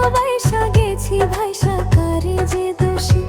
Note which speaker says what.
Speaker 1: ভালোবাসা গেছি ভাইসা কারে যে দোষী?